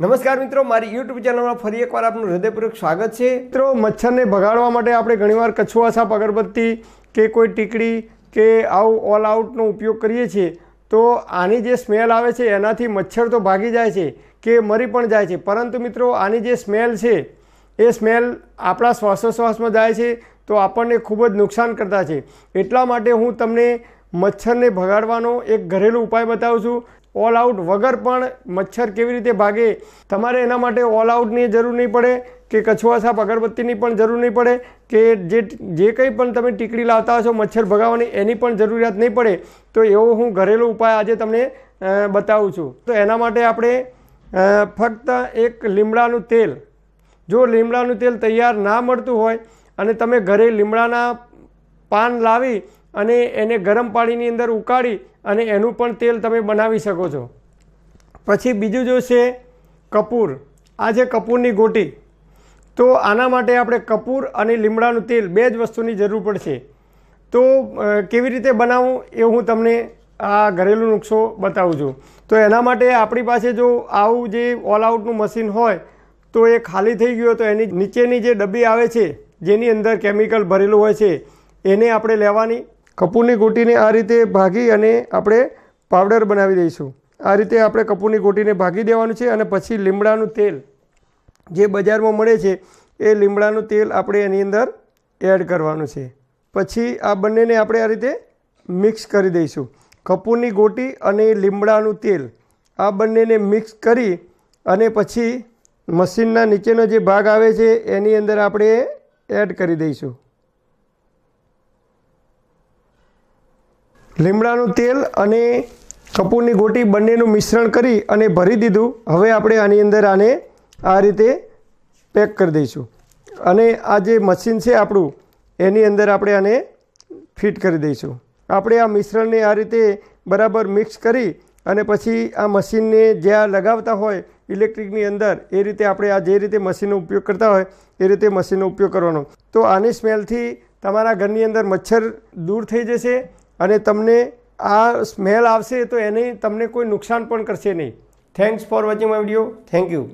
નમસ્કાર મિત્રો, મારી યુટ્યુબ ચેનલમાં ફરી એકવાર આપનું હૃદયપૂર્વક સ્વાગત છે. મિત્રો, મચ્છરને ભગાડવા માટે આપણે ઘણીવાર કછુઆ સાપ અગરબત્તી કે કોઈ ટીકડી કે આવું ઓલ આઉટનો ઉપયોગ કરીએ છીએ. તો આની જે સ્મેલ આવે છે, એનાથી મચ્છર તો ભાગી જાય છે કે મરી પણ જાય છે. પરંતુ મિત્રો, આની જે સ્મેલ છે, એ સ્મેલ આપણા શ્વાસોશ્વાસમાં જાય છે, તો આપણને ખૂબ જ નુકસાન કરતા છે. એટલા માટે હું તમને મચ્છરને ભગાડવાનો એક ઘરેલું ઉપાય બતાવું છું. ઓલ આઉટ વગર પણ મચ્છર કેવી રીતે ભાગે? તમારે એના માટે ઓલ આઉટની જરૂર નહીં પડે, કે કછુઆ સાપ અગરબત્તીની પણ જરૂર નહીં પડે, કે જે જે કંઈ પણ તમે ટીકડી લાવતા હશો મચ્છર ભગાવવાની એની પણ જરૂરિયાત નહીં પડે. તો એવો હું ઘરેલું ઉપાય આજે તમને બતાવું છું. તો એના માટે આપણે ફક્ત એક લીમડાનું તેલ. જો લીમડાનું તેલ તૈયાર ના મળતું હોય અને તમે ઘરે લીમડાના પાન લાવી અને એને ગરમ પાણીની અંદર ઉકાળી અને એનું પણ તેલ તમે બનાવી શકો છો. પછી બીજું જો છે કપૂર. આ છે કપૂરની ગોટી. તો આના માટે આપણે કપૂર અને લીમડાનું તેલ બે જ વસ્તુની જરૂર પડશે. તો કેવી રીતે બનાવવું એ હું તમને આ ઘરેલું નુસ્ખો બતાવું છું. તો એના માટે આપણી પાસે જો આવું જે ઓલ આઉટનું મશીન હોય, તો એ ખાલી થઈ ગયું તો એની નીચેની જે ડબ્બી આવે છે, જેની અંદર કેમિકલ ભરેલું હોય છે, એને આપણે લેવાની કપૂરની ગોટીને આ રીતે ભાગી અને આપણે પાવડર બનાવી દઈશું. આ રીતે આપણે કપૂરની ગોટીને ભાગી દેવાનું છે અને પછી લીમડાનું તેલ જે બજારમાં મળે છે, એ લીમડાનું તેલ આપણે એની અંદર એડ કરવાનું છે. પછી આ બંનેને આપણે આ રીતે મિક્સ કરી દઈશું. કપૂરની ગોટી અને લીમડાનું તેલ આ બંનેને મિક્સ કરી અને પછી મશીનના નીચેનો જે ભાગ આવે છે, એની અંદર આપણે એડ કરી દઈશું. લીમડાનું તેલ અને કપૂરની ગોટી બંનેનું મિશ્રણ કરી અને ભરી દીધું. હવે આપણે આની અંદર આને આ રીતે પેક કરી દઈશું. અને આ જે મશીન છે આપણું, એની અંદર આપણે આને ફિટ કરી દઈશું. આપણે આ મિશ્રણને આ રીતે બરાબર મિક્સ કરી અને પછી આ મશીનને જ્યાં લગાવતા હોય ઇલેક્ટ્રિકની અંદર, એ રીતે આપણે આ જે રીતે મશીનનો ઉપયોગ કરતા હોય, એ રીતે મશીનનો ઉપયોગ કરવાનો. તો આની સ્મેલથી તમારા ઘરની અંદર મચ્છર દૂર થઈ જશે અને તમને આ સ્મેલ આવશે તો એને તમને કોઈ નુકસાન પણ કરશે નહીં. Thanks for watching my video thank you